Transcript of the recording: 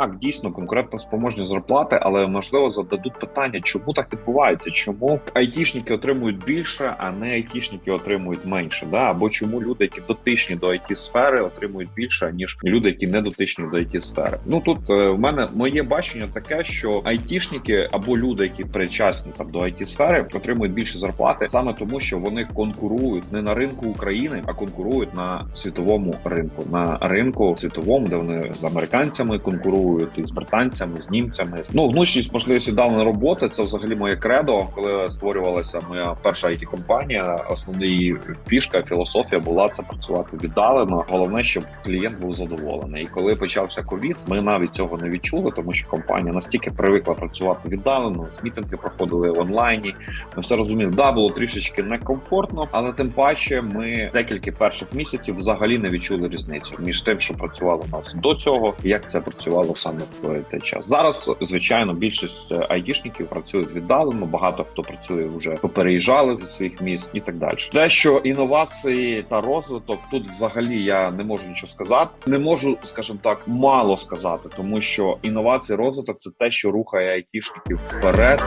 так дійсно конкурентно спроможні зарплати, але можливо зададуть питання, чому так відбувається? Чому айтішники отримують більше, а не айтішники отримують менше? Да? Або чому люди, які дотичні до it сфери, отримують більше ніж люди, які не дотичні до it сфери? Ну тут е, в мене моє бачення таке, що айтішники або люди, які причасні там до it сфери, отримують більше зарплати саме тому, що вони конкурують не на ринку України, а конкурують на світовому ринку, на ринку світовому, де вони з американцями конкурують, і з британцями, з німцями. Ну внутрішність можливість віддаленої роботи це взагалі моє кредо. Коли створювалася моя перша it компанія основна її фішка, філософія була це працювати віддалено. Головне, щоб клієнт був задоволений. І коли почався ковід, ми навіть цього не відчули, тому що компанія настільки привикла працювати віддалено. Мітинги проходили в онлайні. Ми все розуміли. Да, було трішечки некомфортно, але тим паче ми декілька перших місяців взагалі не відчули різницю між тим, що працювало у нас до цього, і як це працювало саме в той час. Зараз звичайно більшість е, айтішників працюють віддалено. Багато хто працює вже попереїжджали зі своїх міст і так далі. Те, що інновації та розвиток тут взагалі я не можу нічого сказати. Не можу, скажімо так, мало сказати, тому що інновації, розвиток це те, що рухає айтішників вперед.